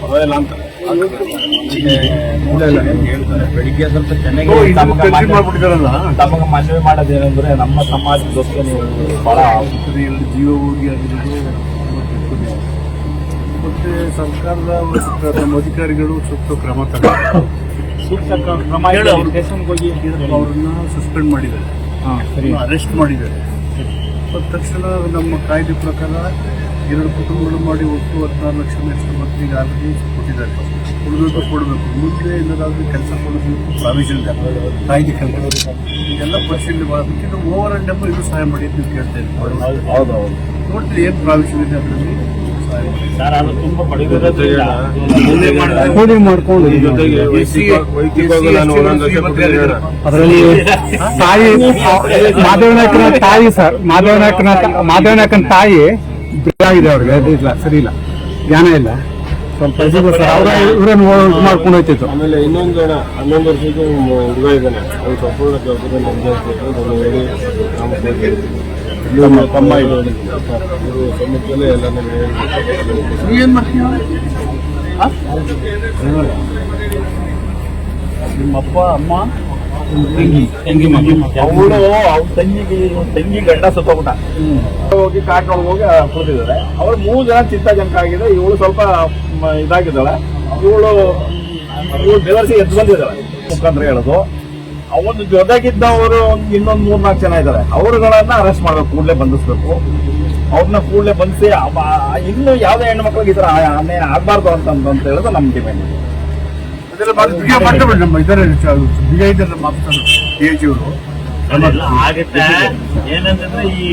ಪರವಾಗಿಲ್ಲ ಅಂತ ಹೇಳ್ತಾರೆ ಬೆಳಿಗ್ಗೆ ಸ್ವಲ್ಪ ಚೆನ್ನಾಗಿ ತಮಗೆ ಮನವಿ ಮಾಡೋದೇನೆಂದ್ರೆ ನಮ್ಮ ಸಮಾಜದೋಸ್ಕರ ನೀವು ಬಹಳ ಜೀವ ಹೋಗಿ ಆಗಿರ್ಬೋದು ಮತ್ತೆ ಸರ್ಕಾರದ ಮತ್ತು ನಮ್ಮ ಅಧಿಕಾರಿಗಳು ಸೂಕ್ತ ಕ್ರಮ ತಗೊಂಡು ಅವ್ರನ್ನ ಸಸ್ಪೆಂಡ್ ಮಾಡಿದ್ದಾರೆ. ಅರೆಸ್ಟ್ ಮಾಡಿದ್ದಾರೆ. ಮತ್ತು ತಕ್ಷಣ ನಮ್ಮ ಕಾಯ್ದೆ ಪ್ರಕಾರ ಎರಡು ಕುಟುಂಬಗಳು ಮಾಡಿ ಒಟ್ಟು ಹದಿನಾರು ಲಕ್ಷ ಎಷ್ಟು ಮಕ್ಕಳಿಗೆ ಆಲ್ರೆಡಿ ಕೊಟ್ಟಿದ್ದಾರೆ. ಕೊಡಬೇಕು ಕೊಡಬೇಕು. ಮುಂದೆ ಏನಾದರೂ ಕೆಲಸ ಕೊಡಬೇಕು ಪ್ರಾವಿಷನ್ ಕಾಯ್ದೆ ಕೆಲಸ ಇದೆಲ್ಲ ಪರಿಶೀಲನೆ ಮಾಡಬೇಕು. ಇದು ಓವರ್ ಅಂಡ್ ಅಪ್ ಇದು ಸಹಾಯ ಮಾಡಿ ಅಂತ ನೀವು ಕೇಳ್ತಾ ಇದ್ದೀವಿ ಹೌದು ಹೌದು ನೋಡ್ತೀವಿ ಏನು ಪ್ರಾವಿಷನ್ ಇದೆ ಅದರಲ್ಲಿ. ಕೂಲಿ ಮಾಡ್ಕೊಂಡು ಜೊತೆಗೆ ವೈಯಕ್ತಿಕವಾಗಿ ನಾನು ಒಂದೊಂದು ಲಕ್ಷ ಅದರಲ್ಲಿ ತಾಯಿ ಮಾಧವನಾಯಕನ ತಾಯಿ ಸರ್. ಮಾಧವನಾಯಕನ ಮಾಧವನಾಯಕನ ತಾಯಿ ಆಗಿದೆ ಅವ್ರಿಗೆ. ಅದು ಇಲ್ಲ ಸರಿ ಇಲ್ಲ. ಜ್ಞಾನ ಇಲ್ಲ. ಸ್ವಲ್ಪ ಇದು ಇವ್ರನ್ನ ಇದು ಮಾಡ್ಕೊಂಡು ಹೋಯ್ತಿತ್ತು. ಆಮೇಲೆ ಇನ್ನೊಂದು ಜನ ಹನ್ನೊಂದು ವರ್ಷಕ್ಕೆ ಹುಡುಗ ಇದ್ದಾನೆ ಅವ್ನು ಸಂಪೂರ್ಣ ಜವಾಬ್ದಾರಿ ಅಪ್ಪ ನಮ್ಮ ತಮ್ಮ ಇದು ಇವರು ಎಲ್ಲ ನಾನು ಹೇಳಿ ನೀ ಏನ್ ಮಾಡ್ತೀಯ ಆ? ನಿಮ್ಮಪ್ಪ ಅಮ್ಮ ತಂಗಿ. ತಂಗಿ ಮಗ. ಅವಳು ಅವ್ರ ತಂಗಿಗೆ ತಂಗಿ ಗಂಡ ಸತ್ತೋಗ್ಬಿಟ್ಟ. ಹೋಗಿ ಕಾಟ್ನೊಳಗೆ ಹೋಗಿ ಕುಳಿತಿದ್ದಾರೆ ಅವ್ರು ಮೂರು ಜನ ಚಿಂತಾಜನಕ ಆಗಿದೆ. ಇವಳು ಸ್ವಲ್ಪ ಮ- ಇದಾಗಿದ್ದಾಳೆ. ಇವಳು ಇವಳು ಬೆವರ್ಸಿ ಎದ್ದು ಬಂದಿದ್ದಾಳೆ. ಮುಖಾಂತರ ಹೇಳೋದು. ಅವನು ಜೊತೆಗಿದ್ದವರು ಒಂದು ಇನ್ನೊಂದು ಮೂರ್ ನಾಲ್ಕು ಜನ ಇದ್ದಾರೆ ಅವರುಗಳನ್ನ ಅರೆಸ್ಟ್ ಮಾಡಬೇಕು ಕೂಡಲೇ ಬಂಧಿಸ್ಬೇಕು. ಅವ್ರನ್ನ ಕೂಡಲೇ ಬಂಧಿಸಿ ಅವ- ಇನ್ನು ಯಾವುದೇ ಹೆಣ್ಣು ಮಕ್ಳಿಗೆ ಈ ಥರ ಅನ್ಯಾಯ ಆಗ್ಬಾರ್ದು ಅಂತ ಅಂತ ಹೇಳೋದು ನಮ್ಮ ಡಿಮ್ಯಾಂಡ್ ಆಗುತ್ತೆ. ಏನಂತಂದ್ರೆ ಈ